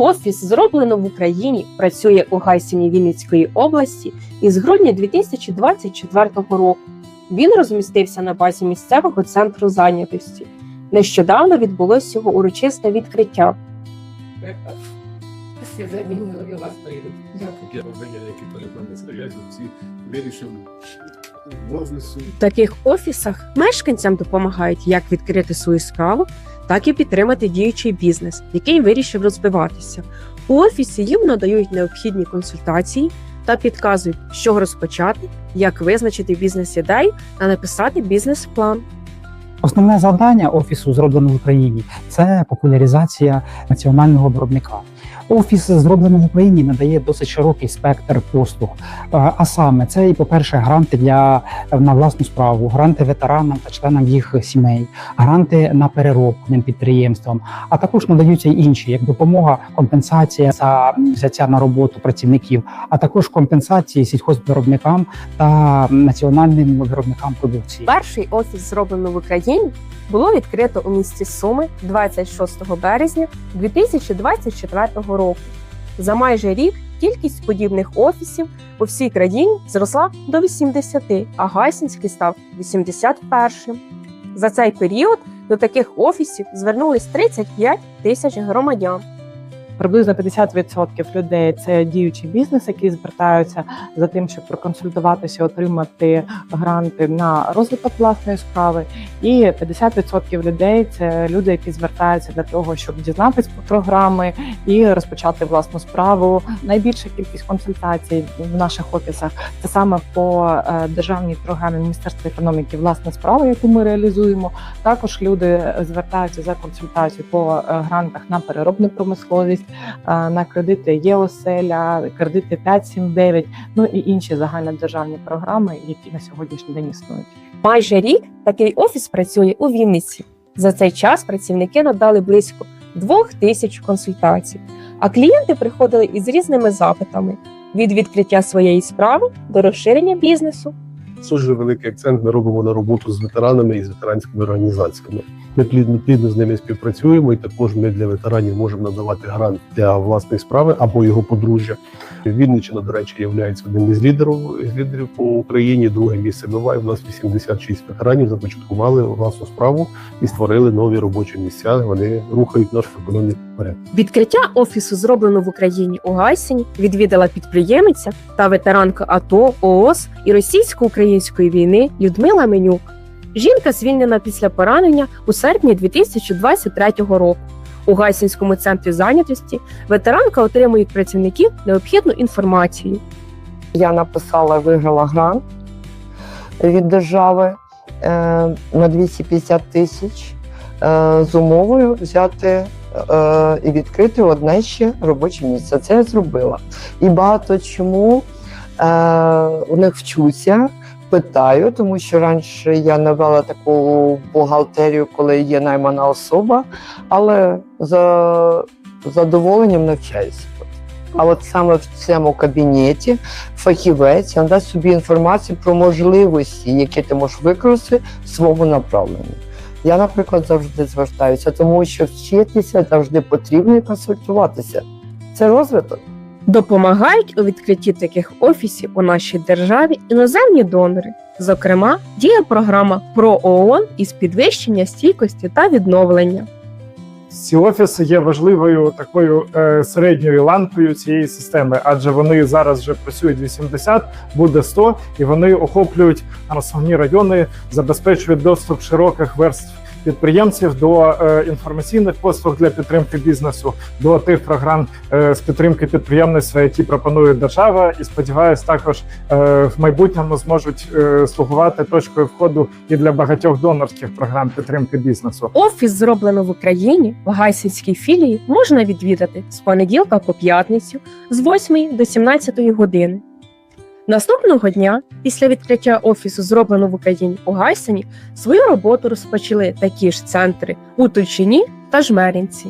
Офіс зроблено в Україні, працює у Гайсіні Вінницької області із грудня 2024 року. Він розмістився на базі місцевого центру зайнятості. Нещодавно відбулося його урочисте відкриття. Всі замінили вас прийдуть. Я розумію, які перед стоять, всі вирішили. В таких офісах мешканцям допомагають як відкрити свою справу, так і підтримати діючий бізнес, який вирішив розвиватися. У офісі їм надають необхідні консультації та підказують, з чого розпочати, як визначити бізнес-ідею та написати бізнес-план. Основне завдання офісу зроблено в Україні це популяризація національного виробника. Офіс зроблено в Україні надає досить широкий спектр послуг. А саме це і, по-перше, гранти для на власну справу, гранти ветеранам та членам їх сімей, гранти на переробним підприємствам, а також надаються інші, як допомога, компенсація за взяття на роботу працівників, а також компенсації сільхозвиробникам та національним виробникам продукції. Перший офіс зроблено в Україні було відкрито у місті Суми 26 березня 2024 року. За майже рік кількість подібних офісів по всій країні зросла до 80, а Гайсінський став 81. За цей період до таких офісів звернулись 35 тисяч громадян. Приблизно 50% людей це діючі бізнес, які звертаються за тим, щоб проконсультуватися, отримати гранти на розвиток власної справи. І 50% людей це люди, які звертаються для того, щоб дізнатися про програми і розпочати власну справу. Найбільша кількість консультацій в наших офісах це саме по е, державній програмі Міністерства економіки власна справа, яку ми реалізуємо. Також люди звертаються за консультацією по е, грантах на переробну промисловість, на кредити ЄОСЕЛЯ, кредити 579, ну і інші загальнодержавні програми, які на сьогоднішній день існують. Майже рік такий офіс працює у Вінниці. За цей час працівники надали близько двох тисяч консультацій, а клієнти приходили із різними запитами від відкриття своєї справи до розширення бізнесу. Дуже великий акцент ми робимо на роботу з ветеранами і з ветеранськими організаціями. Ми плідно, плідно з ними співпрацюємо, і також ми для ветеранів можемо надавати грант для власної справи або його подружжя. Вінниччина, до речі, є одним із лідерів, із лідерів по Україні. Друге місце буває. У нас 86 ветеранів започаткували власну справу і створили нові робочі місця. Вони рухають нашу економіку вперед. Відкриття офісу зроблено в Україні у Гайсині, відвідала підприємиця та ветеранка АТО, ООС і російсько-української війни Людмила Менюк. Жінка звільнена після поранення у серпні 2023 року. У Гайсинському центрі зайнятості ветеранка отримує від працівників необхідну інформацію. Я написала, виграла грант від держави е, на 250 тисяч е, з умовою взяти е, і відкрити одне ще робоче місце. Це я зробила. І багато чому у них вчуся. Питаю, тому що раніше я не таку бухгалтерію, коли є наймана особа, але за задоволенням навчаюся. А от саме в цьому кабінеті фахівець надасть собі інформацію про можливості, які ти можеш використати в своєму направленні. Я, наприклад, завжди звертаюся, тому що вчитися завжди потрібно і консультуватися. Це розвиток. Допомагають у відкритті таких офісів у нашій державі іноземні донори. Зокрема, діє програма про ООН із підвищення стійкості та відновлення. Ці офіси є важливою такою е, середньою ланкою цієї системи, адже вони зараз вже працюють 80, буде 100, і вони охоплюють основні райони, забезпечують доступ широких верств підприємців до е, інформаційних послуг для підтримки бізнесу, до тих програм е, з підтримки підприємництва, які пропонує держава, і сподіваюсь, також е, в майбутньому зможуть слугувати точкою входу і для багатьох донорських програм підтримки бізнесу. Офіс зроблено в Україні в Гайсинській філії можна відвідати з понеділка по п'ятницю з 8 до 17 години. Наступного дня, після відкриття офісу, зробленого в Україні у Гайсині, свою роботу розпочали такі ж центри у Тульчині та Жмеринці.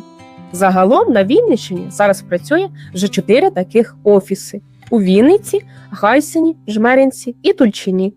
Загалом на Вінниччині зараз працює вже чотири таких офіси у Вінниці, Гайсині, Жмеринці і Тульчині.